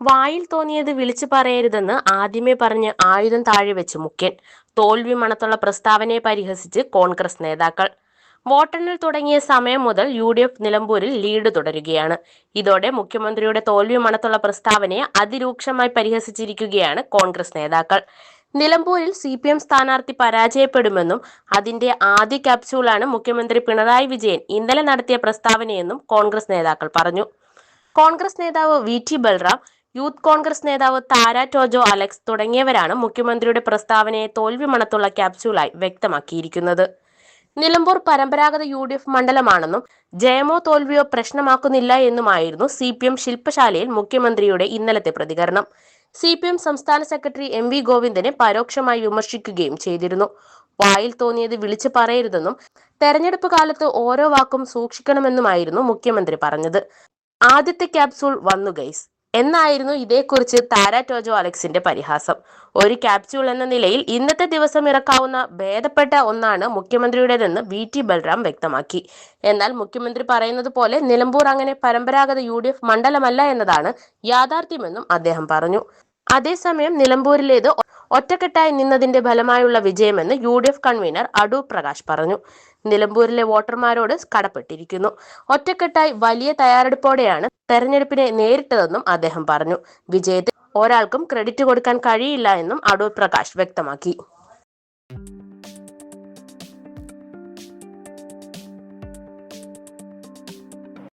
വായിൽ തോന്നിയത് വിളിച്ചു പറയരുതെന്ന് ആദ്യമേ പറഞ്ഞ് ആയുധം താഴെ വെച്ച് മുഖ്യൻ. തോൽവി മണത്തുള്ള പ്രസ്താവനയെ പരിഹസിച്ച് കോൺഗ്രസ് നേതാക്കൾ. വോട്ടെണ്ണൽ തുടങ്ങിയ സമയം മുതൽ യു ഡി എഫ് നിലമ്പൂരിൽ ലീഡ് തുടരുകയാണ്. ഇതോടെ മുഖ്യമന്ത്രിയുടെ തോൽവി മണത്തുള്ള പ്രസ്താവനയെ അതിരൂക്ഷമായി പരിഹസിച്ചിരിക്കുകയാണ് കോൺഗ്രസ് നേതാക്കൾ. നിലമ്പൂരിൽ സി പി എം സ്ഥാനാർത്ഥി പരാജയപ്പെടുമെന്നും അതിന്റെ ആദ്യ ക്യാപ്സ്യൂളാണ് മുഖ്യമന്ത്രി പിണറായി വിജയൻ ഇന്നലെ നടത്തിയ പ്രസ്താവനയെന്നും കോൺഗ്രസ് നേതാക്കൾ പറഞ്ഞു. കോൺഗ്രസ് നേതാവ് V T Balram youth Congress നേതാവ് താര ടോജോ അലക്സ് തുടങ്ങിയവരാണ് മുഖ്യമന്ത്രിയുടെ പ്രസ്താവനയെ തോൽവി മണത്തുള്ള ക്യാപ്സ്യൂളായി വ്യക്തമാക്കിയിരിക്കുന്നത്. നിലമ്പൂർ പരമ്പരാഗത യു ഡി എഫ് മണ്ഡലമാണെന്നും ജയമോ തോൽവിയോ പ്രശ്നമാക്കുന്നില്ല എന്നുമായിരുന്നു സി പി എം ശില്പശാലയിൽ മുഖ്യമന്ത്രിയുടെ ഇന്നലത്തെ പ്രതികരണം. സി പി എം സംസ്ഥാന സെക്രട്ടറി എം വി ഗോവിന്ദനെ പരോക്ഷമായി വിമർശിക്കുകയും ചെയ്തിരുന്നു. വായിൽ തോന്നിയത് വിളിച്ചു പറയരുതെന്നും തെരഞ്ഞെടുപ്പ് കാലത്ത് ഓരോ വാക്കും സൂക്ഷിക്കണമെന്നുമായിരുന്നു മുഖ്യമന്ത്രി പറഞ്ഞത്. ആദ്യത്തെ ക്യാപ്സൂൾ വന്നു ഗൈസ്. എന്നായിരുന്നു ഇതേക്കുറിച്ച് താര ടോജോ അലക്സിന്റെ പരിഹാസം. ഒരു ക്യാപ്സ്യൂൾ എന്ന നിലയിൽ ഇന്നത്തെ ദിവസം ഇറക്കാവുന്ന ഭേദപ്പെട്ട ഒന്നാണ് മുഖ്യമന്ത്രിയുടേതെന്ന് വി ടി ബൽറാം വ്യക്തമാക്കി. എന്നാൽ മുഖ്യമന്ത്രി പറയുന്നത് പോലെ നിലമ്പൂർ അങ്ങനെ പരമ്പരാഗത യു മണ്ഡലമല്ല എന്നതാണ് യാഥാർത്ഥ്യമെന്നും അദ്ദേഹം പറഞ്ഞു. അതേസമയം നിലമ്പൂരിലേത് ഒറ്റക്കെട്ടായി നിന്നതിന്റെ ഫലമായുള്ള വിജയമെന്ന് U D F convener Adoor Prakash പറഞ്ഞു. നിലമ്പൂരിലെ വോട്ടർമാരോട് കടപ്പെട്ടിരിക്കുന്നു. ഒറ്റക്കെട്ടായി വലിയ തയ്യാറെടുപ്പോടെയാണ് തെരഞ്ഞെടുപ്പിനെ നേരിട്ടതെന്നും അദ്ദേഹം പറഞ്ഞു. വിജയത്തിൽ ഒരാൾക്കും ക്രെഡിറ്റ് കൊടുക്കാൻ കഴിയില്ല എന്നും അടൂർ പ്രകാശ് വ്യക്തമാക്കി.